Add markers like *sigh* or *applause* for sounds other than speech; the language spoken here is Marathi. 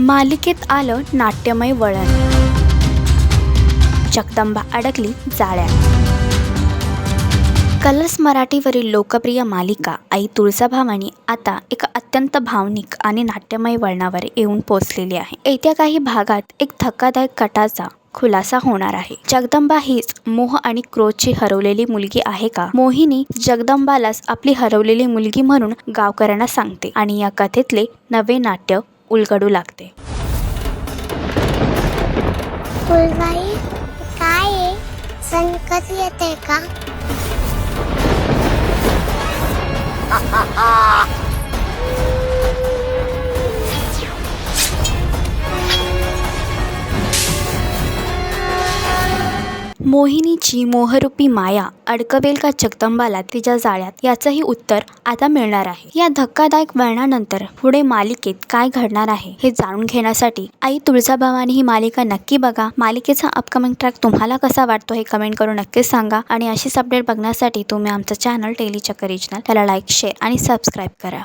मालिकेत आलं नाट्यमय वळण. जगदंबा अडकली जाळ्यात. कलर्स मराठीवरील लोकप्रिय मालिका आई तुळजाभवानी आता एका अत्यंत भावनिक आणि नाट्यमय वळणावर येऊन पोचलेली आहे. येत्या काही भागात एक धक्कादायक कटाचा खुलासा होणार आहे. जगदंबा हीच मोह आणि क्रोधची हरवलेली मुलगी आहे का? मोहिनी जगदंबालाच आपली हरवलेली मुलगी म्हणून गावकऱ्यांना सांगते आणि या कथेतले नवे नाट्य उलगडू लागते. फुलबाई काय आहे? संकट येते का? *laughs* मोहिनीची मोहरूपी माया अडकवेल का जगदंबाला तिच्या जाळ्यात? याचंही उत्तर आता मिळणार आहे. या धक्कादायक वळणानंतर पुढे मालिकेत काय घडणार आहे हे जाणून घेण्यासाठी आई तुळजाभवानी ही मालिका नक्की बघा. मालिकेचा अपकमिंग ट्रॅक तुम्हाला कसा वाटतो हे कमेंट करून नक्कीच सांगा. आणि अशीच अपडेट बघण्यासाठी तुम्ही आमचं चॅनल टेली चक्कर रिजनल त्याला लाईक शेअर आणि सबस्क्राईब करा.